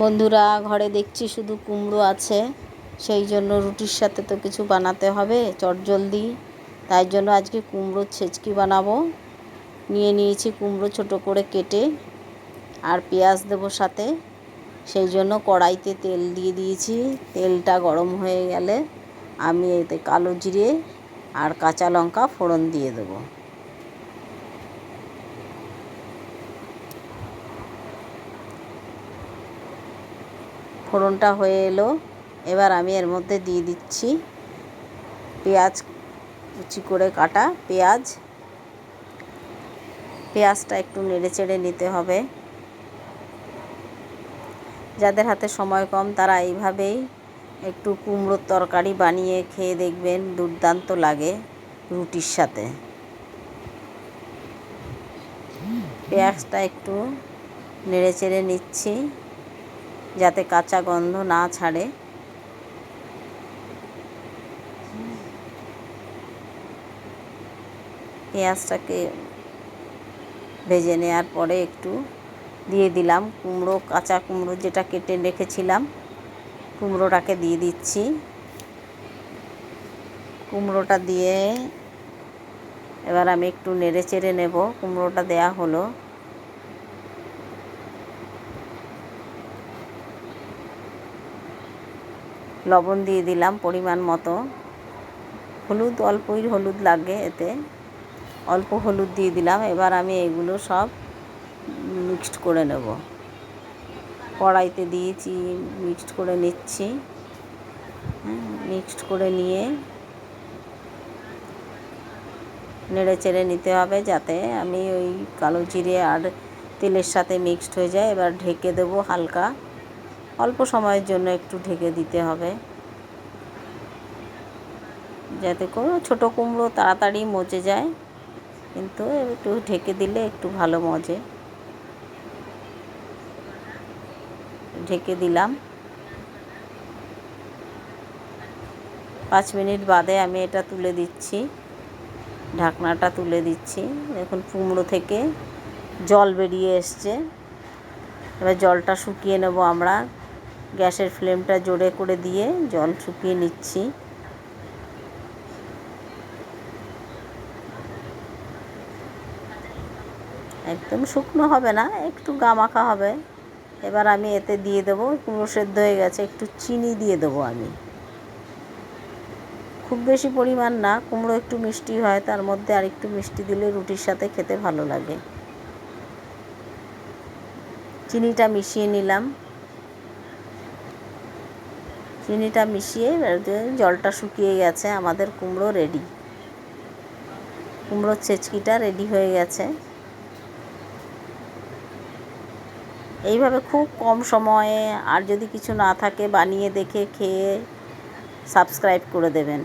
বন্ধুরা, ঘরে দেখছি শুধু কুমড়ো আছে। সেই জন্য রুটির সাথে তো কিছু বানাতে হবে চটজলদি তাই জন্য আজকে কুমড়োর ছেচকি বানাবো। নিয়ে নিয়েছি কুমড়ো ছোট করে কেটে আর পেঁয়াজ দেবো সাথে। সেই জন্য কড়াইতে তেল দিয়ে দিয়েছি। তেলটা গরম হয়ে গেলে আমি এতে কালো জিরে আর কাঁচা লঙ্কা ফোড়ন দিয়ে দেবো। ফোড়নটা হয়ে এলো। এবার আমি এর মধ্যে দিয়ে দিচ্ছি পেঁয়াজ, কুচি করে কাটা পেঁয়াজ। পেঁয়াজটা একটু নেড়ে চেড়ে নিতে হবে। যাদের হাতে সময় কম, তারা এইভাবেই একটু কুমড়োর তরকারি বানিয়ে খেয়ে দেখবেন, দুর্দান্ত লাগে রুটির সাথে। পেঁয়াজটা একটু নেড়ে চেড়ে নিচ্ছি। যাতে কাঁচা গন্ধ না ছাড়ে। পেঁয়াজটাকে ভেজে নেওয়ার পরে একটু দিয়ে দিলাম কুমড়ো, কাঁচা কুমড়ো যেটা কেটে রেখেছিলাম, কুমড়োটাকে দিয়ে দিচ্ছি। কুমড়োটা দিয়ে এবার আমি একটু নেড়ে চেড়ে নেব। কুমড়োটা দেয়া হলো। লবণ দিয়ে দিলাম পরিমাণ মতো। হলুদ, অল্পই হলুদ লাগে এতে। অল্প হলুদ দিয়ে দিলাম। এবার আমি এগুলো সব মিক্সড করে নেব। কড়াইতে দিয়েছি মিক্সড করে নিচ্ছি। মিক্সড করে নিয়ে নেড়ে চেড়ে নিতে হবে যাতে আমি ওই কালো জিরে আর তেলের সাথে মিক্সড হয়ে যায়। এবার ঢেকে দেবো হালকা। অল্প সময়ের জন্য একটু ঢেকে দিতে হবে। যাতে করে ছোটো কুমড়ো তাড়াতাড়ি মজে যায়। কিন্তু একটু ঢেকে দিলে একটু ভালো মজে। ঢেকে দিলাম। পাঁচ মিনিট বাদে আমি এটা তুলে দিচ্ছি। ঢাকনাটা তুলে দিচ্ছি। দেখুন কুমড়ো থেকে জল বেরিয়ে এসছে। এবার জলটা শুকিয়ে নেব আমরা। গ্যাসের ফ্লেমটা জোরে করে দিয়ে জল শুকিয়ে নিচ্ছি। একদম শুকনো হবে না, একটু গামাখা হবে। এবার আমি এতে দিয়ে দেবো, কুমড়ো সেদ্ধ হয়ে গেছে, একটু চিনি দিয়ে দেবো আমি। খুব বেশি পরিমাণ না, কুমড়ো একটু মিষ্টি হয়, তার মধ্যে আর একটু মিষ্টি দিলে রুটির সাথে খেতে ভালো লাগে। চিনিটা মিশিয়ে নিলাম। চিনিটা মিশিয়ে জলটা শুকিয়ে গেছে, আমাদের কুমড়ো রেডি কুমড়োর ছেচকিটা রেডি হয়ে গেছে। এইভাবে খুব কম সময়ে আর যদি কিছু না থাকে বানিয়ে দেখে খেয়ে সাবস্ক্রাইব করে দেবেন।